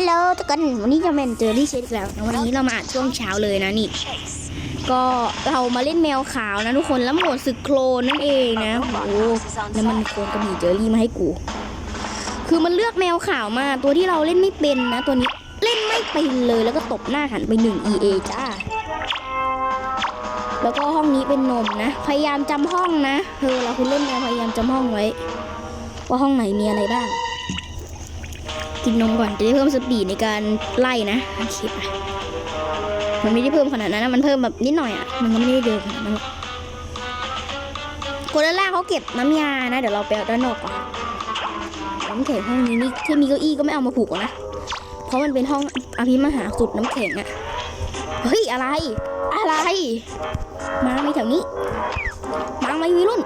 ฮัลโหลทุกคนวันนี้จะเป็นเจอรี่เชดอีกแล้วนะวันนี้เรามาอัดช่วงเช้าเลยนะนี่ ก็เรามาเล่นแมวขาวนะทุกคนแล้วหมดสึกโคลนนั่นเองนะโอ้แล้วมันโคลนกระบี่เจอรี่มาให้กู คือมันเลือกแมวขาวมาตัวที่เราเล่นไม่เป็นนะ ตัวนี้เล่นไม่เป็นเลยแล้วก็ตบหน้าหันไปหนึ่ง EA จ้าแล้วก็ห้องนี้เป็นนมนะ พยายามจำห้องนะเธอเราคุณเล่นแมวพยายามจำห้องไว้ ว่าห้องไหนมีอะไรบ้าง กินนมก่อนจะได้เพิ่มสปีดในการไล่นะโอเคไปมันไม่ได้เพิ่มขนาดนั้นนะมันเพิ่มแบบนิดหน่อยอะมันก็ไม่ได้เร็วขนาดนั้นหรอกคนด้านล่างเขาเก็บน้ำยานะเดี๋ยวเราไปเอาด้านนอกก่อนน้ำแข็งห้องนี้นี่ที่มีเก้าอี้ก็ไม่เอามาผูกนะเพราะมันเป็นห้องอภิมหาสุดน้ำแข็งอะเฮ้ยอะไร อะไร มาไม่แถวนี้ มาไม่วัยรุ่น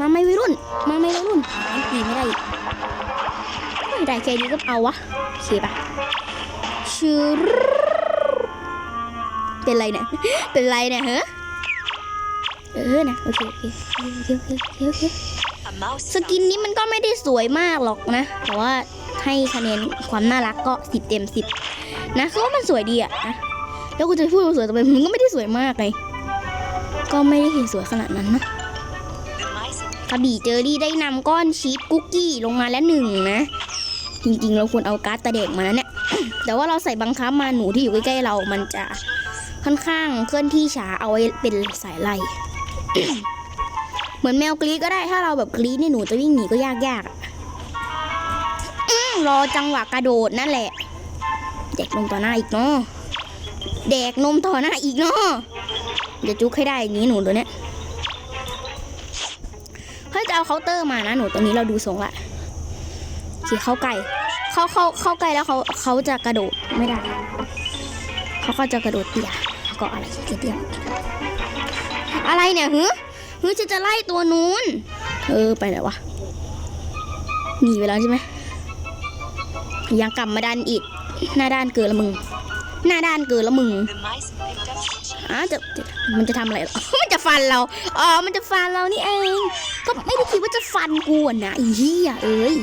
มาไม่วัยรุ่น มาไม่วัยรุ่นตีไม่ได้ ได้แค่นี้ก็เอาวะโอเคปะชื่อเป็นไรเนี่ยเป็นไรเนี่ยฮะเออนะโอเคโอเคโอเคโอเคโอเคโอเคสกินนี้มันก็ไม่ได้สวยมากหรอกนะ แต่ว่าให้คะแนนความน่ารักก็สิบเต็มสิบนะคือว่ามันสวยดีอะนะแล้วกูจะพูดว่าสวยแต่มันก็ไม่ได้สวยมากไงก็ไม่ได้เห็นสวยขนาดนั้นนะกระบี่เจอรี่ได้นำก้อนชีสคุกกี้ลงมาแล้วหนึ่งนะ จริง ๆ เราควรเอาการ์ดตะเด็กมานะเนี่ย แต่ว่าเราใส่บังคับมาหนูที่อยู่ใกล้ๆเรา มันจะค่อนข้างเคลื่อนที่ช้าเอาไว้เป็นสายไล่เหมือนแมวกรีดก็ได้ถ้าเราแบบกรีดนี่ยหนูจะวิ่งหนีก็ยากๆอะรอจังหวะกระโดดนั่นแหละ เด็กนมต่อหน้าอีกเนาะเด็กนมต่อหน้าอีกเนาะเดี๋ยวจุกให้ได้อย่างนี้หนูตัวเนี้ยเฮ้ยจะเอาเคาน์เตอร์มานะหนูตอนนี้เราดูทรงละ ขี่เข้าไกลเข้าเข้าเข้าใกล้แล้วเขาเขาจะกระโดดไม่ได้ เขาก็จะกระโดดเตี่ยแล้วก็อะไรเตี้ยอะไรเนี่ยฮึฮึจะจะไล่ตัวนู้นเออไปไหนวะหนีไปแล้วใช่ไหมยังกลับมาด้านอีก หน้าด้านเกินละมึง หน้าด้านเกินละมึงอะจะมันจะทำอะไรหรอมันจะฟันเราอ๋อมันจะฟันเรานี่เอง ก็ไม่ได้คิดว่าจะฟันกูอะนะอีเหี้ยเอ้ย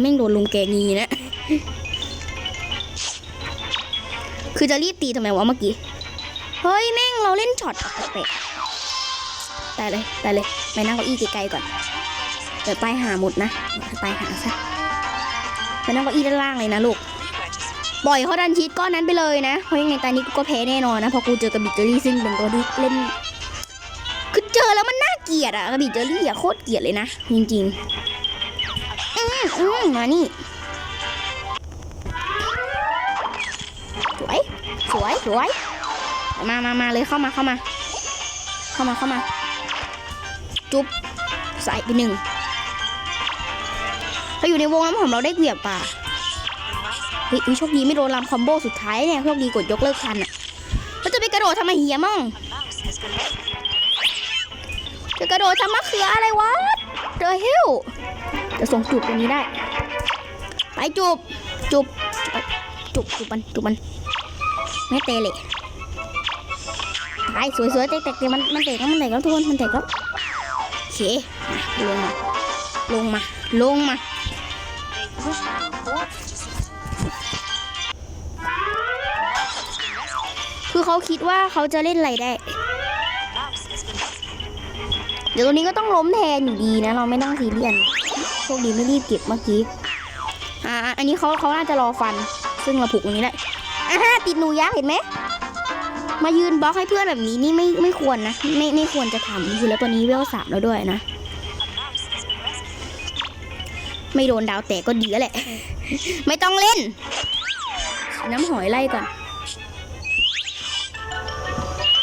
แม่งโดนรุมแกงีนะ คือจะรีบตีทำไมวะเมื่อกี้ เฮ้ย แม่งเราเล่นช็อตแปลกๆตายเลยตายเลยไปนั่งเก้าอี้ไกลๆก่อนเดี๋ยวตายหาหมดนะตายหาซะไปนั่งเก้าอี้ด้านล่างเลยนะลูกปล่อยเขาดันชีตก้อนนั้นไปเลยนะ เพราะยังไงตอนนี้กูก็แพ้แน่นอนนะ เพราะกูเจอกับบิเจอรี่ซึ่งเป็นตัวที่เล่น คือเจอแล้วมันน่าเกลียดอะกับบิเจอรี่อะโคตรเกลียดเลยนะ จริงๆ อืมมานี่ สวย สวย สวย มามามาเลยเข้ามาเข้ามา เข้ามาเข้ามา จุ๊บใส่ไปหนึ่งเราอยู่ในวงน้ำหอมเราได้เปรียบป่ะเฮ้ยโชคดีไม่โดนลำคอมโบสุดท้ายเนี่ยโชคดีกดยกเลิกทันอะแล้วจะไปกระโดดทำไมเหียมั่งจะกระโดดทำมะเขืออะไรวะเดอฮิล จะส่งจูบตรงนี้ได้ ไปจูบจูบจูบจูบมันจูบมัน ไม่เตะเลยไปสวยๆเตะเตะมันมันเตะแล้วมันเตะแล้วทุกคนมันเตะแล้วโอเคลงมาลงมาลงมาคือเขาคิดว่าเขาจะเล่นอะไรได้ เดี๋ยวตัวนี้ก็ต้องล้มแทนอยู่ดีนะ เราไม่ต้องซีเรียส คดีไม่รีบเก็บเมื่อกี้ อ่า อันนี้เขาเขาน่าจะรอฟัน ซึ่งเราผูกตรงนี้ได้อ่าฮะติดหนูยักษ์เห็นไหม มายืนบล็อกให้เพื่อนแบบนี้นี่ไม่ไม่ควรนะ ไม่ไม่ควรจะทำคือแล้วตัวนี้เวลสามแล้วด้วยนะ ไม่โดนดาวแตกก็ดีแล้วแหละ ไม่ต้องเล่น น้ำหอยไล่ก่อน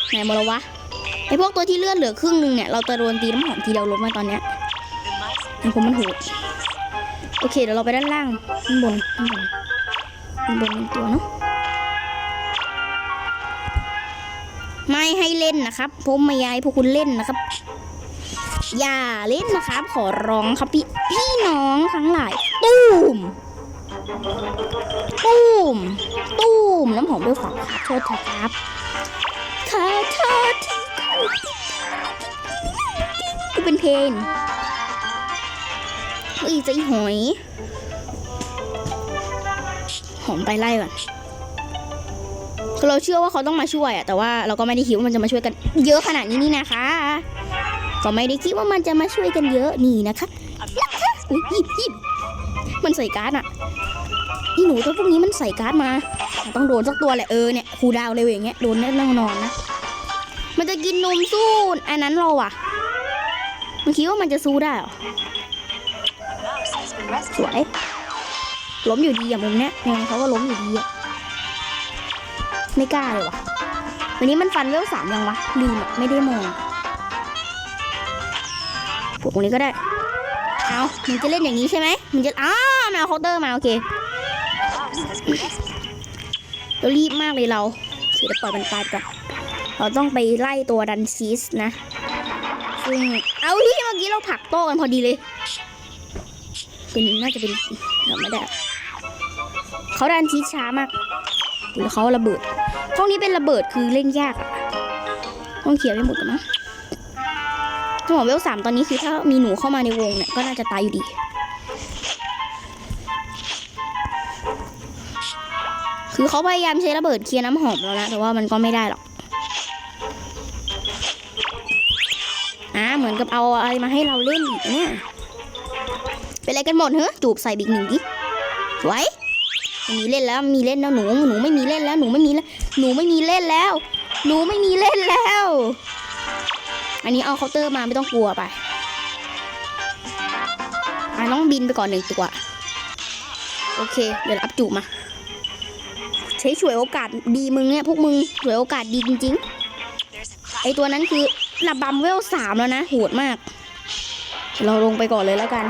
ไหนมดแล้ววะไอพวกตัวที่เลือดเหลือครึ่งหนึงเนี่ย เราจะโดนตีน้ำหอมทีเดียวล้มมาตอนเนี้ยมันคงมันโหด โอเคเดี๋ยวเราไปด้านล่างข้างบนข้างบนข้างบนเป็นตัวเนาะไม่ให้เล่นนะครับ ผมไม่ยากให้พวกคุณเล่นนะครับ อย่าเล่นนะครับ ขอร้องครับพี่พี่น้องทั้งหลายตูมตูมตูมน้ำหอมด้วยฝักขอโทษเถอะครับขอโทษที่เขากูเป็นเพน เฮ้ยใจหอย หอมไปไล่ก่อนเราเชื่อว่าเขาต้องมาช่วยอะแต่ว่าเราก็ไม่ได้คิดว่ามันจะมาช่วยกัน เยอะขนาดนี้นี่นะคะ ก็ไม่ได้คิดว่ามันจะมาช่วยกันเยอะนี่นะคะอุ้ยยิบยิบมันใส่การ์ดอะอีหนูตัวพวกนี้มันใส่การ์ดมา ต้องโดนสักตัวแหละเออเนี่ยครูดาวเร็วอย่างเงี้ยโดนแน่นอนนะมันจะกินนมสู้อันนั้นเราอะมันคิดว่ามันจะสู้ได้เหรอ สวย ล้มอยู่ดีอะมุมเนี้ยยังไงเขาก็ล้มอยู่ดีอะไม่กล้าเลยวะวันนี้มันฟันเวลสามยังวะลืมไม่ได้มองปลูกตรงนี้ก็ได้ เอามึงจะเล่นอย่างนี้ใช่ไหมมึงจะอ้าวมาเอาเคาน์เตอร์มาโอเคเรารีบมากเลยเราเสียปล่อยมันตายก่อนเราต้องไปไล่ตัวดันซีสนะซึ่งเอาที่เมื่อกี้เราผลักโต้กันพอดีเลย เป็นน่าจะเป็นเราไม่ได้เขาดันชีสช้ามากหรือเขาระเบิดห้องนี้เป็นระเบิดคือเล่นยากอะต้องเขียนไปหมดกันนะสมองเวลสามตอนนี้คือถ้ามีหนูเข้ามาในวงเนี่ยก็น่าจะตายอยู่ดี คือเขาพยายามใช้ระเบิดเคลียร์น้ำหอมแล้วนะแต่ว่ามันก็ไม่ได้หรอกอ่าเหมือนกับเอาอะไรมาให้เราเล่นอีกเนี่ย เป็นอะไรกันหมดเหรอจูบใส่บิ๊กหนึ่งดิไว้มีเล่นแล้วมีเล่นแล้วหนูหนูไม่มีเล่นแล้วหนูไม่มีแล้วหนูไม่มีเล่นแล้ว หนูไม่มีเล่นแล้ว อันนี้เอาเคาน์เตอร์มาไม่ต้องกลัวไปอะน้องบินไปก่อนหนึ่งตัวโอเค เดี๋ยวรับจูบมาใช้ฉวยโอกาสดีมึงเนี่ยพวกมึงฉวยโอกาสดีจริงๆไอตัวนั้นคือระบำเวลสามแล้วนะโหดมาก เราลงไปก่อนเลยแล้วกัน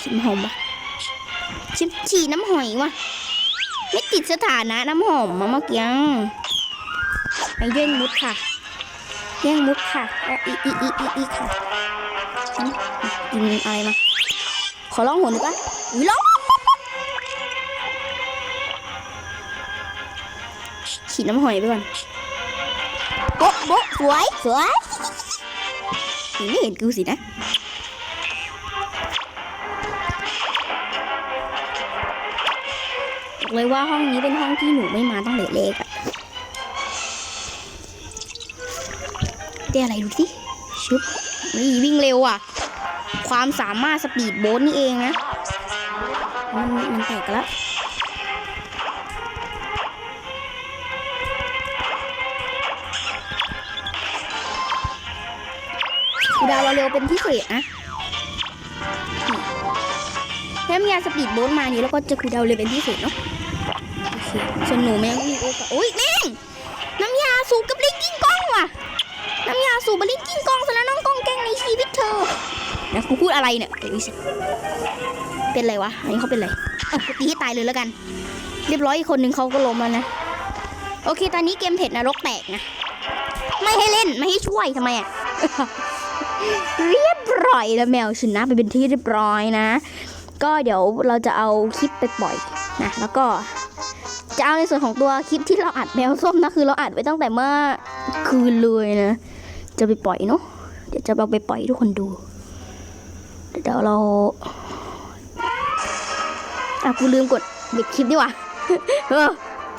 ชิมหอมปะชิมฉี่น้ำหอยว่ะไม่ติดสถานะน้ำหอมมาเมื่อกี้ไอเย่งมุดค่ะเย่งมุดค่ะอีอีอีอีอีค่ะอืมกินอะไรมาขอร้องหัวหน่อยปะอุ้ยร้องฉีดน้ำหอยไปก่อนโบ๊ะโบ๊ะสวยสวยไม่เห็นกูสินะ บอกเลยว่าห้องนี้เป็นห้องที่หนูไม่มาตั้งแต่เล็กอะได้อะไรดูสิชุบนี่วิ่งเร็วอะ ความสามารถสปีดโบ๊ทนี่เองนะ มันมันแตกกันแล้วดาวเราเร็วเป็นพิเศษนะ มียาสปีดโบ๊ทมานี่แล้วก็จะคูดาวเร็วเป็นพิเศษเนาะโอเคส่วนหนูแม่งมีโอกาสโอ้ยแม่งน้ำยาสูบกับลิงกิ้งกล้องว่ะน้ำยาสูบกับลิงกิ้งกล้องซะแล้วน้องกล้องแกล้งในชีวิตเธอนะกูพูดอะไรเนี่ยเอ้ยเป็นไรวะอันนี้เขาเป็นไรเออกูตีให้ตายเลยแล้วกัน เรียบร้อยอีกคนหนึ่งเขาก็ล้มแล้วนะโอเคตอนนี้เกมเผ็ดนรกแตกนะไม่ให้เล่นไม่ให้ช่วยทำไมอะเรียบร้อยแล้วแมวชนะไปเป็นที่เรียบร้อยนะ ก็เดี๋ยวเราจะเอาคลิปไปปล่อยนะแล้วก็จะเอาในส่วนของตัวคลิปที่เราอัดแมวส้มนะคือเราอัดไว้ตั้งแต่เมื่อคืนเลยนะ จะไปปล่อยเนาะเดี๋ยวจะเอาไปปล่อยทุกคนดูเดี๋ยวเราอะกูลืมกดบิดคลิปดีกว่า